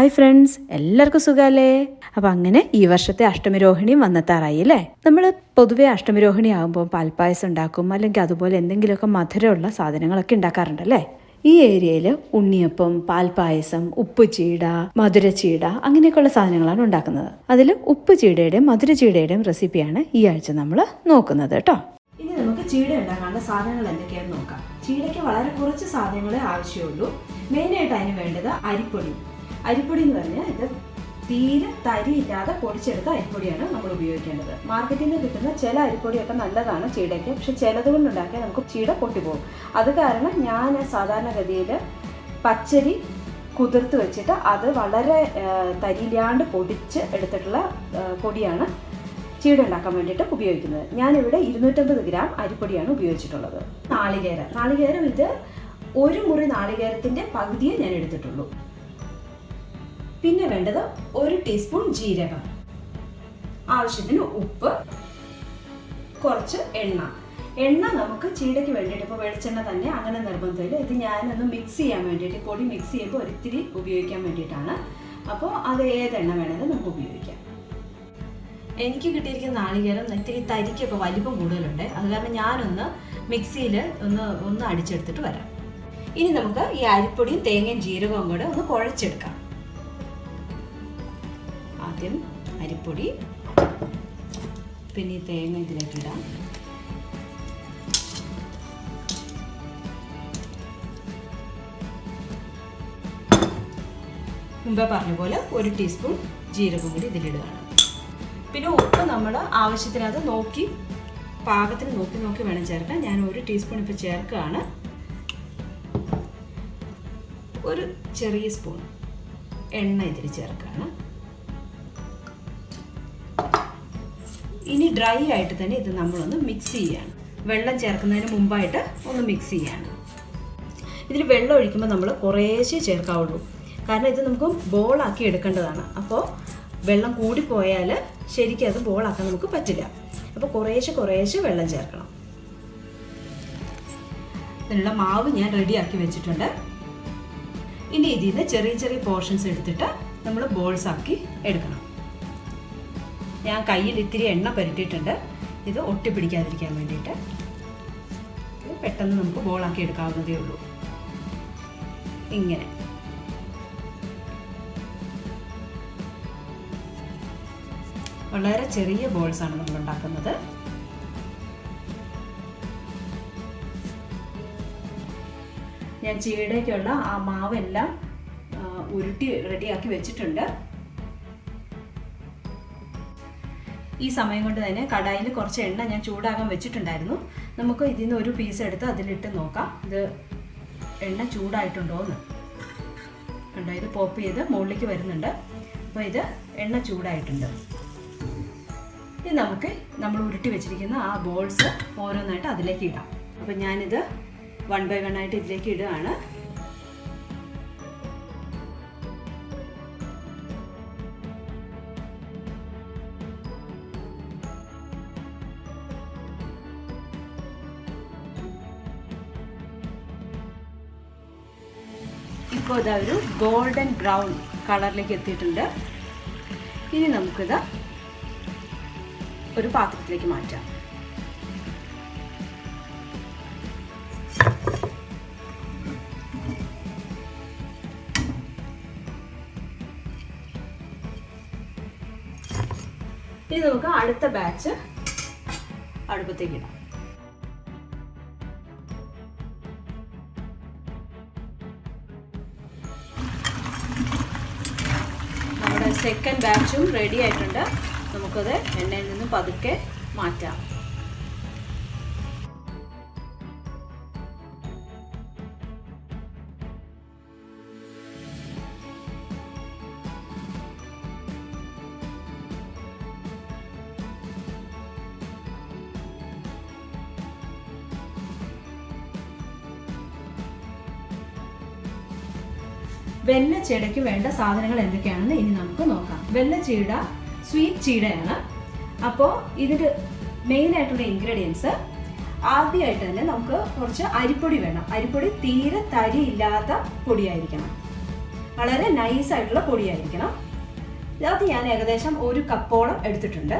Hi friends എല്ലാവർക്കും സുഖമല്ലേ അപ്പം അങ്ങനെ ഈ വർഷത്തെ അഷ്ടമിരോഹിണിയും വന്നെത്താറായി അല്ലേ? നമ്മൾ പൊതുവെ അഷ്ടമിരോഹിണി ആകുമ്പോൾ പാൽപ്പായസം ഉണ്ടാക്കും അല്ലെങ്കിൽ അതുപോലെ എന്തെങ്കിലുമൊക്കെ മധുരമുള്ള സാധനങ്ങളൊക്കെ ഉണ്ടാക്കാറുണ്ടല്ലേ ഈ ഏരിയയിൽ ഉണ്ണിയപ്പം പാൽപ്പായസം ഉപ്പ് ചീട മധുരച്ചീട അങ്ങനെയൊക്കെയുള്ള സാധനങ്ങളാണ് ഉണ്ടാക്കുന്നത്. അതിൽ ഉപ്പ് ചീടയുടെയും മധുരച്ചീടയുടെയും റെസിപ്പിയാണ് ഈ ആഴ്ച നമ്മൾ നോക്കുന്നത് കേട്ടോ. ഇനി നമുക്ക് ചീട ഉണ്ടാക്കാനുള്ള സാധനങ്ങൾ എന്തൊക്കെയാണെന്ന് നോക്കാം. ചീടയ്ക്ക് വളരെ കുറച്ച് സാധനങ്ങളെ ആവശ്യമുള്ളൂ. മെയിനായിട്ട് അതിന് വേണ്ടത് അരിപ്പൊടി. അരിപ്പൊടി എന്ന് പറഞ്ഞാൽ ഇത് തീരെ തരിയില്ലാതെ പൊടിച്ചെടുത്ത അരിപ്പൊടിയാണ് നമ്മൾ ഉപയോഗിക്കേണ്ടത്. മാർക്കറ്റിൽ നിന്ന് കിട്ടുന്ന ചില അരിപ്പൊടിയൊക്കെ നല്ലതാണ് ചീടയ്ക്ക്. പക്ഷെ ചിലത് കൊണ്ടുണ്ടാക്കിയാൽ നമുക്ക് ചീട പൊട്ടിപ്പോകും. അത് കാരണം ഞാൻ സാധാരണഗതിയിൽ പച്ചരി കുതിർത്ത് വെച്ചിട്ട് അത് വളരെ തരിയില്ലാണ്ട് പൊടിച്ച് എടുത്തിട്ടുള്ള പൊടിയാണ് ചീട ഉണ്ടാക്കാൻ വേണ്ടിയിട്ട് ഉപയോഗിക്കുന്നത്. ഞാനിവിടെ ഇരുന്നൂറ്റമ്പത് ഗ്രാം അരിപ്പൊടിയാണ് ഉപയോഗിച്ചിട്ടുള്ളത്. നാളികേരം. നാളികേരം ഇത് ഒരു മുറി നാളികേരത്തിന്റെ പകുതിയെ ഞാൻ എടുത്തിട്ടുള്ളൂ. പിന്നെ വേണ്ടത് ഒരു ടീസ്പൂൺ ജീരകം. ആവശ്യത്തിന് ഉപ്പ് കുറച്ച് എണ്ണ. എണ്ണ നമുക്ക് ചീടയ്ക്ക് വേണ്ടിയിട്ട് ഇപ്പോൾ വെളിച്ചെണ്ണ തന്നെ അങ്ങനെ നിർബന്ധമില്ല. ഇത് ഞാനൊന്ന് മിക്സ് ചെയ്യാൻ വേണ്ടിയിട്ട് പൊടി മിക്സ് ചെയ്യുമ്പോൾ ഒരിത്തിരി ഉപയോഗിക്കാൻ വേണ്ടിയിട്ടാണ്. അപ്പോൾ അത് ഏത് എണ്ണ വേണമെങ്കിലും നമുക്ക് ഉപയോഗിക്കാം. എനിക്ക് കിട്ടിയിരിക്കുന്ന നാളികേരം ഇത്തിരി തരിക്കൊക്കെ വലിപ്പം കൂടുതലുണ്ട്. അത് കാരണം ഞാനൊന്ന് മിക്സിയിൽ ഒന്ന് ഒന്ന് അടിച്ചെടുത്തിട്ട് വരാം. ഇനി നമുക്ക് ഈ അരിപ്പൊടിയും തേങ്ങയും ജീരകവും കൂടെ ഒന്ന് കുഴച്ചെടുക്കാം. ആദ്യം അരിപ്പൊടി പിന്നെ ഈ തേങ്ങ ഇതിലേക്ക് ഇടാം. മുമ്പേ പറഞ്ഞ പോലെ ഒരു ടീസ്പൂൺ ജീരകം കൂടി ഇതിലിടുകയാണ്. പിന്നെ ഉപ്പ് നമ്മൾ ആവശ്യത്തിനത് നോക്കി പാകത്തിന് നോക്കി നോക്കി വേണം ചേർക്കാൻ. ഞാൻ ഒരു ടീസ്പൂൺ ഇപ്പോൾ ചേർക്കുകയാണ്. ഒരു ചെറിയ സ്പൂൺ എണ്ണ ഇതിൽ ചേർക്കുകയാണ്. ഇനി ഡ്രൈ ആയിട്ട് തന്നെ ഇത് നമ്മളൊന്ന് മിക്സ് ചെയ്യാണ്. വെള്ളം ചേർക്കുന്നതിന് മുമ്പായിട്ട് ഒന്ന് മിക്സ് ചെയ്യാണ്. ഇതിൽ വെള്ളം ഒഴിക്കുമ്പോൾ നമ്മൾ കുറേശ്ശേ ചേർക്കാവുള്ളൂ. കാരണം ഇത് നമുക്ക് ബോളാക്കി എടുക്കേണ്ടതാണ്. അപ്പോൾ വെള്ളം കൂടിപ്പോയാൽ ശരിക്കും അത് ബോളാക്കാൻ നമുക്ക് പറ്റില്ല. അപ്പോൾ കുറേശ്ശെ കുറേശ്ശെ വെള്ളം ചേർക്കണം. ഇതിനുള്ള മാവ് ഞാൻ റെഡിയാക്കി വെച്ചിട്ടുണ്ട്. ഇനി ഇതിൽ നിന്ന് ചെറിയ ചെറിയ പോർഷൻസ് എടുത്തിട്ട് നമ്മൾ ബോൾസ് ആക്കി എടുക്കണം. ഞാൻ കയ്യിൽ ഇത്തിരി എണ്ണ പുരട്ടിയിട്ടുണ്ട്. ഇത് ഒട്ടിപ്പിടിക്കാതിരിക്കാൻ വേണ്ടിയിട്ട്. ഇത് പെട്ടെന്ന് നമുക്ക് ബോളാക്കി എടുക്കാവുന്നതേ ഉള്ളൂ. ഇങ്ങനെ. വളരെ ചെറിയ ബോൾസ് ആണ് നമ്മൾ ഉണ്ടാക്കുന്നത്. ഞാൻ ചീടയ്ക്കുള്ള ആ മാവെല്ലാം ഉരുട്ടി റെഡിയാക്കി വെച്ചിട്ടുണ്ട്. ഈ സമയം കൊണ്ട് തന്നെ കടായിൽ കുറച്ച് എണ്ണ ഞാൻ ചൂടാകാൻ വെച്ചിട്ടുണ്ടായിരുന്നു. നമുക്ക് ഇതിൽ നിന്ന് ഒരു പീസ് എടുത്ത് അതിലിട്ട് നോക്കാം. ഇത് എണ്ണ ചൂടായിട്ടുണ്ടോ എന്ന് കണ്ടോ ഇത് പോപ്പ് ചെയ്ത് മുകളിലേക്ക് വരുന്നുണ്ട്. അപ്പോൾ ഇത് എണ്ണ ചൂടായിട്ടുണ്ട്. ഇനി നമുക്ക് നമ്മൾ ഉരുട്ടി വെച്ചിരിക്കുന്ന ആ ബോൾസ് ഓരോന്നായിട്ട് അതിലേക്ക് ഇടാം. അപ്പോൾ ഞാനിത് വൺ ബൈ വൺ ആയിട്ട് ഇതിലേക്ക് ഇടുകയാണ്. ഇപ്പോൾ ഇതാ ഒരു ഗോൾഡൻ ബ്രൗൺ കളറിലേക്ക് എത്തിയിട്ടുണ്ട്. ഇനി നമുക്കിത് ഒരു പാത്രത്തിലേക്ക് മാറ്റാം. ഇനി നമുക്ക് അടുത്ത ബാച്ച് അടുപ്പത്തേക്ക് ഇടാം. സെക്കൻഡ് ബാച്ചും റെഡി ആയിട്ടുണ്ട്. നമുക്കത് എണ്ണയിൽ നിന്ന് പതുക്കെ മാറ്റാം. വെള്ളച്ചീടയ്ക്ക് വേണ്ട സാധനങ്ങൾ എന്തൊക്കെയാണെന്ന് ഇനി നമുക്ക് നോക്കാം. വെല്ല ചീട സ്വീറ്റ് ചീടയാണ് അപ്പോൾ ഇതിന്റെ മെയിൻ ആയിട്ടുള്ള ഇൻഗ്രീഡിയൻസ് ആദ്യമായിട്ട് തന്നെ നമുക്ക് കുറച്ച് അരിപ്പൊടി വേണം. അരിപ്പൊടി തീരെ തരി ഇല്ലാത്ത പൊടിയായിരിക്കണം. വളരെ നൈസ് ആയിട്ടുള്ള പൊടിയായിരിക്കണം. അത് ഞാൻ ഏകദേശം ഒരു കപ്പോളം എടുത്തിട്ടുണ്ട്.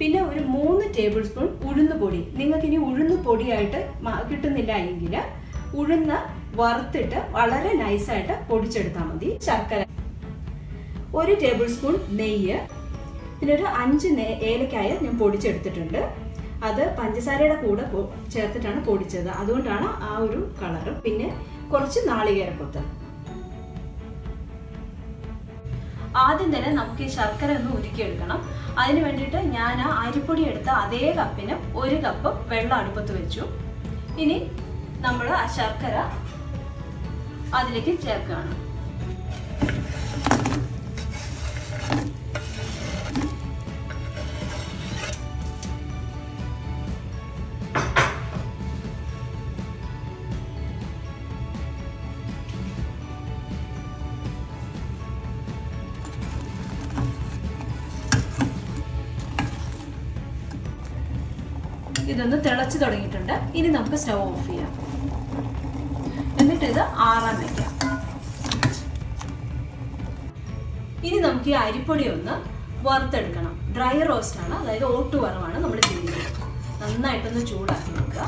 പിന്നെ ഒരു മൂന്ന് ടേബിൾ സ്പൂൺ ഉഴുന്ന് പൊടി. നിങ്ങൾക്ക് ഇനി ഉഴുന്ന് പൊടിയായിട്ട് കിട്ടുന്നില്ല എങ്കിൽ ഉഴുന്ന് വറുത്തിട്ട് വളരെ നൈസായിട്ട് പൊടിച്ചെടുത്താൽ മതി. ശർക്കര ഒരു ടേബിൾ സ്പൂൺ നെയ്യ്. പിന്നെ ഒരു അഞ്ച് ഏലക്കായ ഞാൻ പൊടിച്ചെടുത്തിട്ടുണ്ട്. അത് പഞ്ചസാരയുടെ കൂടെ ചേർത്തിട്ടാണ് പൊടിച്ചത്. അതുകൊണ്ടാണ് ആ ഒരു കളറ് പിന്നെ കുറച്ച് നാളികേരക്കൊത്ത്. ആദ്യം തന്നെ നമുക്ക് ഈ ശർക്കര ഒന്ന് ഉരുക്കിയെടുക്കണം. അതിന് വേണ്ടിയിട്ട് ഞാൻ ആ അരിപ്പൊടി എടുത്ത അതേ കപ്പിന് ഒരു കപ്പ് വെള്ളം അടുപ്പത്ത് വെച്ചു. ഇനി നമ്മൾ ആ ശർക്കര അതിലേക്ക് ചേർക്കുകയാണ്. ഇതൊന്ന് തിളച്ച് തുടങ്ങിയിട്ടുണ്ട്. ഇനി നമുക്ക് സ്റ്റവ് ഓഫ് ചെയ്യാം. എന്നിട്ട് ഇത് ആറാൻ വെക്കാം. ഇനി നമുക്ക് ഈ അരിപ്പൊടി ഒന്ന് വറുത്തെടുക്കണം. ഡ്രൈ റോസ്റ്റ് ആണ്. അതായത് ഓട്ടു വറവാണ് നമ്മൾ ചെയ്യുന്നത്. നന്നായിട്ടൊന്ന് ചൂടാക്കി നോക്കുക.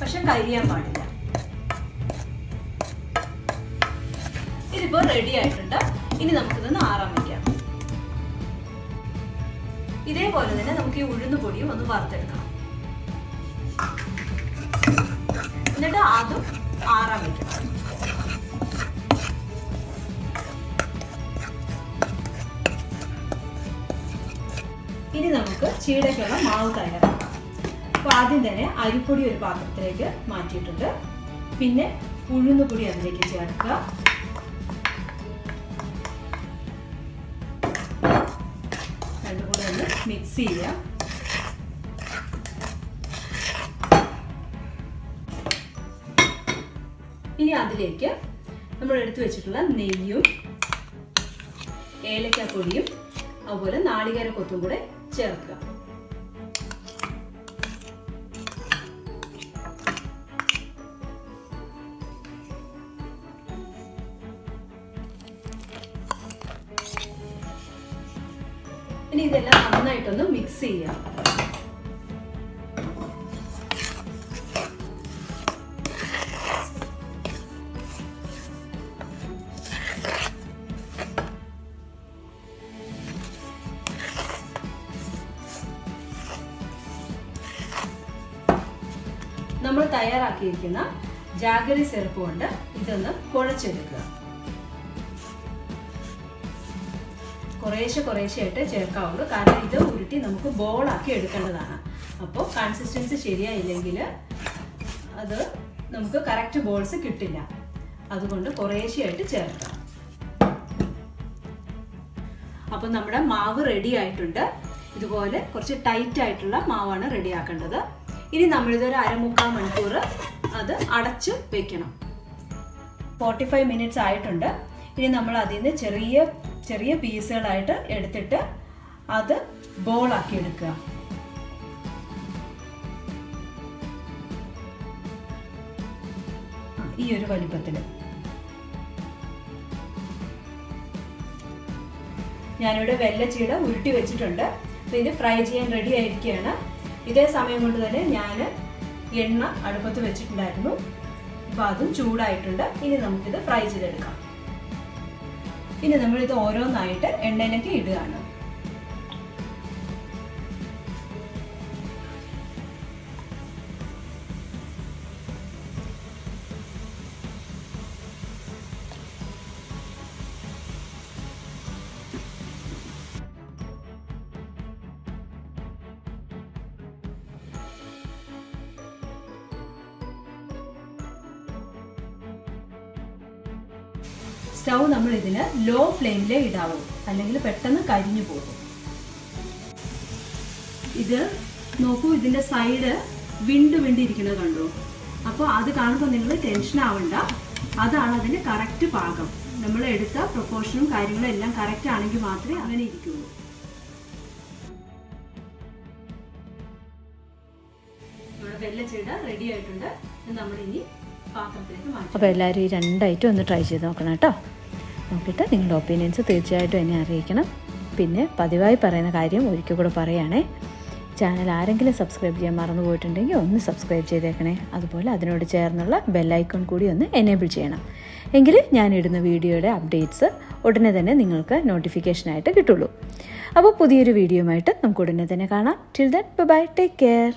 പക്ഷെ കരിയാൻ പാടില്ല. ഇതിപ്പോ റെഡി ആയിട്ടുണ്ട്. ഇനി നമുക്കിതൊന്ന് ആറാൻ വെക്കാം. ഇതേപോലെ തന്നെ നമുക്ക് ഈ ഉഴുന്ന് പൊടിയും ഒന്ന് വറുത്തെടുക്കണം. എന്നിട്ട് അതും ആറാൻ വെക്കണം. ഇനി നമുക്ക് ചീടയ്ക്കുള്ള മാവ് തയ്യാറാക്കാം. അപ്പോൾ ആദ്യം തന്നെ അരിപ്പൊടി ഒരു പാത്രത്തിലേക്ക് മാറ്റിയിട്ടുണ്ട്. പിന്നെ ഉഴുന്നുപൊടി അതിലേക്ക് ചേർക്കുക. മിക്സ് ചെയ്യാം ഇനി അതിലേക്ക് നമ്മൾ എടുത്തു വെച്ചിട്ടുള്ള നെയ്യും ഏലക്കാപ്പൊടിയും അതുപോലെ നാളികേര കൊത്തും കൂടെ ചേർക്കുക. ഇനി ഇതെല്ലാം നന്നായിട്ടൊന്ന് മിക്സ് ചെയ്യാം. നമ്മൾ തയ്യാറാക്കിയിരിക്കുന്ന ജാഗരി സിറപ്പ് കൊണ്ട് ഇതൊന്ന് കുഴച്ചെടുക്കുക. കുറേശ്ശെ കുറേശ്ശെയായിട്ട് ചേർക്കാവുള്ളൂ. കാരണം ഇത് ഉരുട്ടി നമുക്ക് ബോളാക്കി എടുക്കേണ്ടതാണ്. അപ്പോൾ കൺസിസ്റ്റൻസി ശരിയായില്ലെങ്കിൽ അത് നമുക്ക് കറക്റ്റ് ബോൾസ് കിട്ടില്ല. അതുകൊണ്ട് കുറേശ്ശെയായിട്ട് ചേർക്കാം. അപ്പോൾ നമ്മുടെ മാവ് റെഡി ആയിട്ടുണ്ട്. ഇതുപോലെ കുറച്ച് ടൈറ്റ് ആയിട്ടുള്ള മാവാണ് റെഡി ആക്കേണ്ടത്. ഇനി നമ്മളിതൊരു അരമുക്കാൽ മണിക്കൂർ അത് അടച്ച് വെക്കണം. ഫോർട്ടി ഫൈവ് മിനിറ്റ്സ് ആയിട്ടുണ്ട്. ഇനി നമ്മൾ അതിൽ നിന്ന് ചെറിയ ചെറിയ പീസുകളായിട്ട് എടുത്തിട്ട് അത് ബോളാക്കി എടുക്കുക. ഈ ഒരു വലിപ്പത്തിൽ. ഞാനിവിടെ വെല്ലച്ചീട ഉരുട്ടി വെച്ചിട്ടുണ്ട്. അപ്പോൾ ഇത് ഫ്രൈ ചെയ്യാൻ റെഡി ആയിരിക്കുകയാണ്. ഇതേ സമയം കൊണ്ട് തന്നെ ഞാൻ എണ്ണ അടുപ്പത്ത് വെച്ചിട്ടുണ്ടായിരുന്നു. അപ്പോൾ അതും ചൂടായിട്ടുണ്ട്. ഇനി നമുക്കിത് ഫ്രൈ ചെയ്തെടുക്കാം. ഇനി നമ്മളിത് ഓരോന്നായിട്ട് എണ്ണയിലേക്ക് ഇടുകയാണ്. സ്റ്റൗ നമ്മൾ ഇതിന് ലോ ഫ്ലെയിമിലേ ഇടാവൂ. അല്ലെങ്കിൽ പെട്ടെന്ന് കരിഞ്ഞു പോകും. ഇത് നോക്കൂ ഇതിന്റെ സൈഡ് വിണ്ട് വിണ്ടിരിക്കുന്നത് കണ്ടു? അപ്പോൾ അത് കാണുമ്പോൾ നിങ്ങൾ ടെൻഷൻ ആവണ്ട. അതാണ് അതിന് കറക്റ്റ് പാകം നമ്മൾ എടുത്ത പ്രൊപ്പോർഷനും കാര്യങ്ങളും എല്ലാം കറക്റ്റ് ആണെങ്കിൽ മാത്രമേ അങ്ങനെ ഇരിക്കുള്ളൂ. വെല്ലച്ചീട റെഡി ആയിട്ടുണ്ട്. മാറ്റാം അപ്പോൾ എല്ലാവരും ഈ രണ്ടായിട്ടും ഒന്ന് ട്രൈ ചെയ്ത് നോക്കണം കേട്ടോ. നോക്കിയിട്ട് നിങ്ങളുടെ ഒപ്പീനിയൻസ് തീർച്ചയായിട്ടും എന്നെ അറിയിക്കണം. പിന്നെ പതിവായി പറയുന്ന കാര്യം ഒരിക്കൽ കൂടെ പറയുകയാണേ. ചാനൽ ആരെങ്കിലും സബ്സ്ക്രൈബ് ചെയ്യാൻ മറന്നു പോയിട്ടുണ്ടെങ്കിൽ ഒന്ന് സബ്സ്ക്രൈബ് ചെയ്തേക്കണേ. അതുപോലെ അതിനോട് ചേർന്നുള്ള ബെല്ലൈക്കൺ കൂടി ഒന്ന് എനേബിൾ ചെയ്യണം. എങ്കിൽ ഞാൻ ഇടുന്ന വീഡിയോയുടെ അപ്ഡേറ്റ്സ് ഉടനെ തന്നെ നിങ്ങൾക്ക് നോട്ടിഫിക്കേഷനായിട്ട് കിട്ടുള്ളൂ. അപ്പോൾ പുതിയൊരു വീഡിയോയുമായിട്ട് നമുക്ക് ഉടനെ തന്നെ കാണാം. Till then bye take care